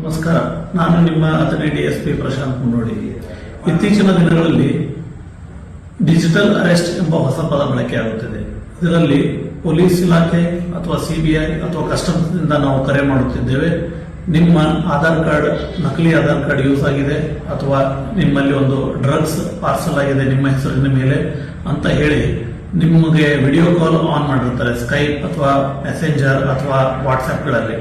ನಮಸ್ಕಾರ. ನಾನು ನಿಮ್ಮ ಅಥಣಿ ಡಿಎಸ್ಪಿ ಪ್ರಶಾಂತ್ ಮುನ್ನೋಡಿ. ಇತ್ತೀಚಿನ ದಿನಗಳಲ್ಲಿ ಡಿಜಿಟಲ್ ಅರೆಸ್ಟ್ ಎಂಬ ಹೊಸ ಪದ ಬಳಕೆಯಾಗುತ್ತಿದೆ ಇದರಲ್ಲಿ ಪೊಲೀಸ್ ಇಲಾಖೆ ಅಥವಾ ಸಿಬಿಐ ಅಥವಾ ಕಸ್ಟಮ್ಸ್ ಇಂದ ನಾವು ಕರೆ ಮಾಡುತ್ತಿದ್ದೇವೆ. ನಿಮ್ಮ ಆಧಾರ್ ಕಾರ್ಡ್, ನಕಲಿ ಆಧಾರ್ ಕಾರ್ಡ್ ಯೂಸ್ ಆಗಿದೆ ಅಥವಾ ನಿಮ್ಮಲ್ಲಿ ಒಂದು ಡ್ರಗ್ಸ್ ಪಾರ್ಸಲ್ ಆಗಿದೆ ನಿಮ್ಮ ಹೆಸರಿನ ಮೇಲೆ ಅಂತ ಹೇಳಿ ನಿಮಗೆ ವಿಡಿಯೋ ಕಾಲ್ ಆನ್ ಮಾಡಿರ್ತಾರೆ ಸ್ಕೈಪ್ ಅಥವಾ ಮೆಸೆಂಜರ್ ಅಥವಾ ವಾಟ್ಸ್ಆಪ್ಗಳಲ್ಲಿ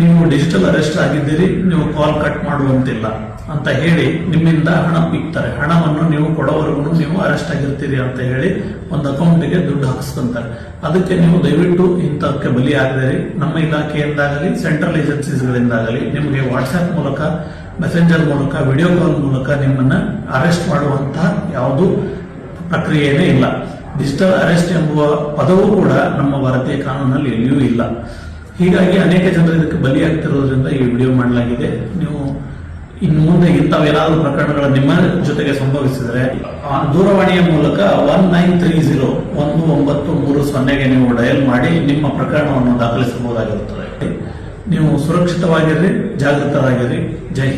ನೀವು ಡಿಜಿಟಲ್ ಅರೆಸ್ಟ್ ಆಗಿದ್ದೀರಿ, ನೀವು ಕಾಲ್ ಕಟ್ ಮಾಡುವಂತಿಲ್ಲ ಅಂತ ಹೇಳಿ ನಿಮ್ಮಿಂದ ಹಣ ಪಿಕ್ತಾರೆ ಹಣವನ್ನು ನೀವು ಕೊಡೋವರೆಗೂ ನೀವು ಅರೆಸ್ಟ್ ಆಗಿರ್ತೀರಿ ಅಂತ ಹೇಳಿ ಒಂದು ಅಕೌಂಟಿಗೆ ದುಡ್ಡು ಹಾಕಿಸ್ಕೊಂತಾರೆ. ಅದಕ್ಕೆ ನೀವು ದಯವಿಟ್ಟು ಇಂಥಕ್ಕೆ ಬಲಿಯಾಗದಿರಿ. ನಮ್ಮ ಇಲಾಖೆಯಿಂದಾಗಲಿ ಸೆಂಟ್ರಲ್ ಏಜೆನ್ಸೀಸ್ಗಳಿಂದಾಗಲಿ ನಿಮಗೆ ವಾಟ್ಸ್ಆಪ್ ಮೂಲಕ ಮೆಸೆಂಜರ್ ಮೂಲಕ ವಿಡಿಯೋ ಕಾಲ್ ಮೂಲಕ ನಿಮ್ಮನ್ನ ಅರೆಸ್ಟ್ ಮಾಡುವಂತಹ ಯಾವುದು ಪ್ರಕ್ರಿಯೆನೇ ಇಲ್ಲ. ಡಿಜಿಟಲ್ ಅರೆಸ್ಟ್ ಎಂಬುವ ಪದವೂ ಕೂಡ ನಮ್ಮ ಭಾರತೀಯ ಕಾನೂನಲ್ಲಿ ಎಲ್ಲಿಯೂ ಇಲ್ಲ. ಹೀಗಾಗಿ ಅನೇಕ ಜನರು ಇದಕ್ಕೆ ಬಲಿಯಾಗ್ತಿರೋದ್ರಿಂದ ಈ ವಿಡಿಯೋ ಮಾಡಲಾಗಿದೆ. ನೀವು ಇನ್ನು ಮುಂದೆ ಇಂಥವೇನಾದರೂ ಪ್ರಕರಣಗಳು ನಿಮ್ಮ ಜೊತೆಗೆ ಸಂಭವಿಸಿದರೆ ದೂರವಾಣಿಯ ಮೂಲಕ ಒನ್ ನೈನ್ ತ್ರೀ ಜೀರೋ ಒಂದು ಒಂಬತ್ತು ಮೂರು ಸೊನ್ನೆಗೆ ನೀವು ಡಯಲ್ ಮಾಡಿ ನಿಮ್ಮ ಪ್ರಕರಣವನ್ನು ದಾಖಲಿಸಬಹುದಾಗಿರುತ್ತದೆ. ನೀವು ಸುರಕ್ಷಿತವಾಗಿರ್ರಿ, ಜಾಗೃತರಾಗಿರ್ರಿ. ಜೈ.